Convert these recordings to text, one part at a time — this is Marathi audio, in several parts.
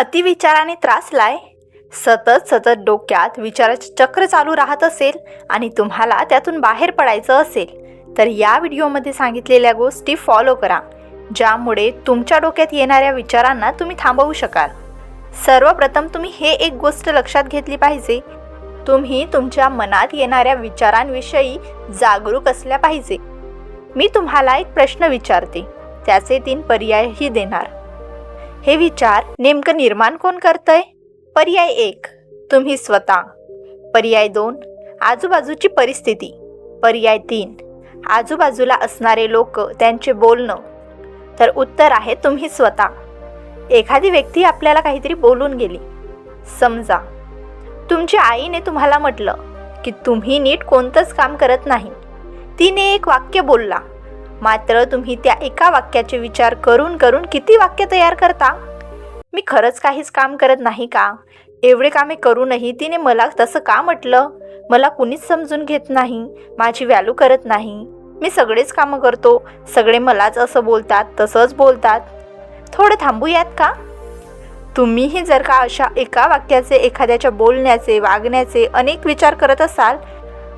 अतिविचाराने त्रासलाय सतत सतत डोक्यात विचाराचे चक्र चालू राहत असेल आणि तुम्हाला त्यातून बाहेर पडायचं असेल तर या व्हिडिओमध्ये सांगितलेल्या गोष्टी फॉलो करा ज्यामुळे तुमच्या डोक्यात येणाऱ्या विचारांना तुम्ही थांबवू शकाल. सर्वप्रथम तुम्ही हे एक गोष्ट लक्षात घेतली पाहिजे. तुम्ही तुमच्या मनात येणाऱ्या विचारांविषयी जागरूक असल्या पाहिजे. मी तुम्हाला एक प्रश्न विचारते त्याचे तीन पर्यायही देणार. हे विचार नेमकं निर्माण कोण करतंय? पर्याय एक तुम्ही स्वतः. पर्याय दोन आजूबाजूची परिस्थिती. पर्याय तीन आजूबाजूला असणारे लोक त्यांचे बोलणं. तर उत्तर आहे तुम्ही स्वतः. एखादी व्यक्ती आपल्याला काहीतरी बोलून गेली. समजा तुमच्या आईने तुम्हाला म्हटलं की तुम्ही नीट कोणतंच काम करत नाही. तिने एक वाक्य बोलला. मात्र तुम्ही त्या एका वाक्याचे विचार करून करून किती वाक्य तयार करता? मी खरंच काहीच काम करत नाही का? एवढे कामे करूनही तिने मला तसं का म्हटलं? मला कुणीच समजून घेत नाही माझी व्हॅल्यू करत नाही. मी सगळेच कामं करतो सगळे मलाच असं बोलतात तसंच बोलतात. थोडं थांबूयात का? तुम्हीही जर का अशा एका वाक्याचे एखाद्याच्या बोलण्याचे वागण्याचे अनेक विचार करत असाल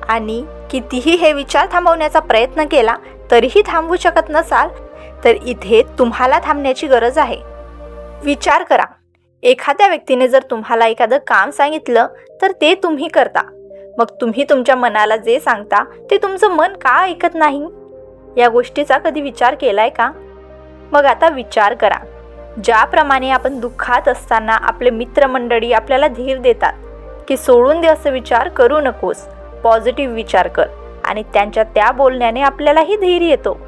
आणि कितीही हे विचार थांबवण्याचा प्रयत्न केला तरीही थांबवू शकत नसाल तर इथे तुम्हाला थांबण्याची गरज आहे. विचार करा. एखाद्या व्यक्तीने जर तुम्हाला एखादं काम सांगितलं तर ते तुम्ही करता. मग तुम्ही तुमच्या मनाला जे सांगता ते तुमचं मन का ऐकत नाही? या गोष्टीचा कधी विचार केलाय का? मग आता विचार करा. ज्याप्रमाणे आपण दुःखात असताना आपले मित्रमंडळी आपल्याला धीर देतात की सोडून दे असं विचार करू नकोस. पॉझिटिव्ह विचार कर. आणि त्यांच्या त्या बोलण्याने आपल्यालाही धैर्य येतो.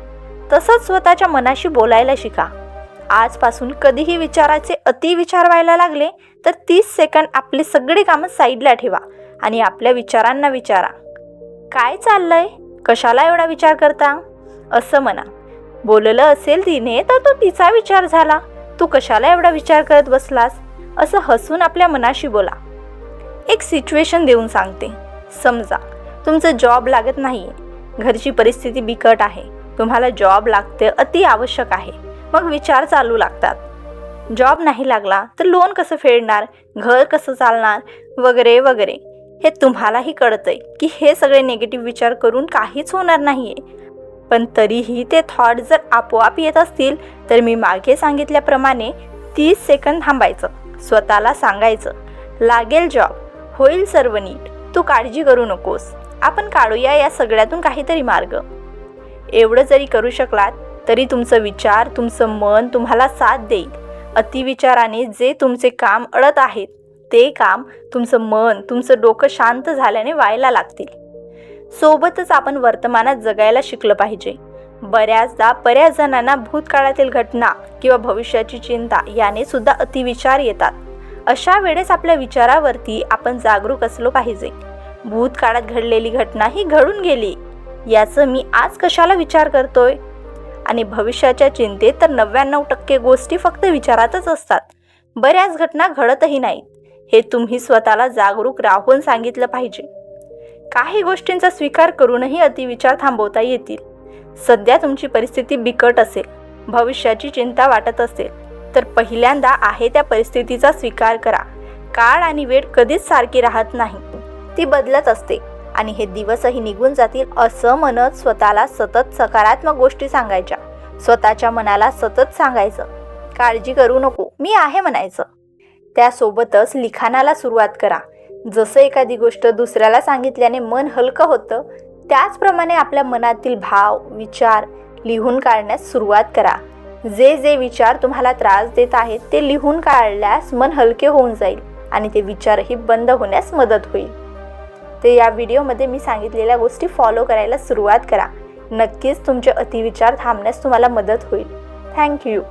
तसंच स्वतःच्या मनाशी बोलायला शिका. आजपासून कधीही विचाराचे अतिविचार व्हायला लागले तर तीस सेकंड आपली सगळी कामं साईडला ठेवा आणि आपल्या विचारांना विचारा. काय चाललंय? कशाला एवढा विचार करता? असं म्हणा. बोललं असेल तिने तर तो तिचा विचार झाला. तू कशाला एवढा विचार करत बसलास? असं हसून आपल्या मनाशी बोला. एक सिच्युएशन देऊन सांगते. समजा तुमचं जॉब लागत नाही. घरची परिस्थिती बिकट आहे. तुम्हाला जॉब लागते अति आवश्यक आहे. मग विचार चालू लागतात. जॉब नाही लागला तर लोन कसं फेडणार? घर कसं चालणार? वगैरे वगैरे. हे तुम्हालाही कळतंय की हे सगळे निगेटिव्ह विचार करून काहीच होणार नाही आहे पण तरीही ते थॉट जर आपोआप येत असतील तर मी मागे सांगितल्याप्रमाणे तीस सेकंद थांबायचं. स्वतःला सांगायचं. लागेल जॉब होईल सर्व नीट. तू काळजी करू नकोस. आपण काढूया या सगळ्यातून काहीतरी मार्ग. एवढं जरी करू शकलात तरी तुमचं विचार तुमचं मन तुम्हाला साथ देईल. अतिविचाराने जे तुमचे काम अडत आहेत ते काम तुमचं मन तुमचं डोकं शांत झाल्याने व्हायला लागतील. सोबतच आपण वर्तमानात जगायला शिकलं पाहिजे. बऱ्याचदा बऱ्याच जणांना भूतकाळातील घटना किंवा भविष्याची चिंता याने सुद्धा अतिविचार येतात. अशा वेळेस आपल्या विचारावरती आपण जागरूक असलो पाहिजे. भूतकाळात घडलेली घटना ही घडून गेली. याचं मी आज कशाला विचार करतोय? आणि भविष्याच्या चिंतेत तर नव्याण्णव टक्के गोष्टी फक्त विचारातच असतात. बऱ्याच घटना घडतही नाहीत. हे तुम्ही स्वतःला जागरूक राहून सांगितलं पाहिजे. काही गोष्टींचा स्वीकार करूनही अतिविचार थांबवता येतील. सध्या तुमची परिस्थिती बिकट असेल. भविष्याची चिंता वाटत असेल. तर पहिल्यांदा आहे त्या परिस्थितीचा स्वीकार करा. काळ आणि वेळ कधीच सारखी राहत नाही. ती बदलत असते. आणि हे दिवसही निघून जातील असं म्हणत स्वतःला सतत सकारात्मक गोष्टी सांगायच्या. स्वतःच्या मनाला सतत सांगायचं काळजी करू नको मी आहे म्हणायचं. त्यासोबतच लिखाणाला सुरुवात करा. जसं एखादी गोष्ट दुसऱ्याला सांगितल्याने मन हलकं होतं त्याचप्रमाणे आपल्या मनातील भाव विचार लिहून काढण्यास सुरुवात करा. जे जे विचार तुम्हाला त्रास देत आहेत ते लिहून काढल्यास मन हलके होऊन जाईल आणि ते विचारही बंद होण्यास मदत होईल. ते या व्हिडिओमध्ये मी सांगितलेल्या गोष्टी फॉलो करायला सुरुवात करा. नक्कीच तुमचे अतिविचार थांबण्यास तुम्हाला मदत होईल. थँक्यू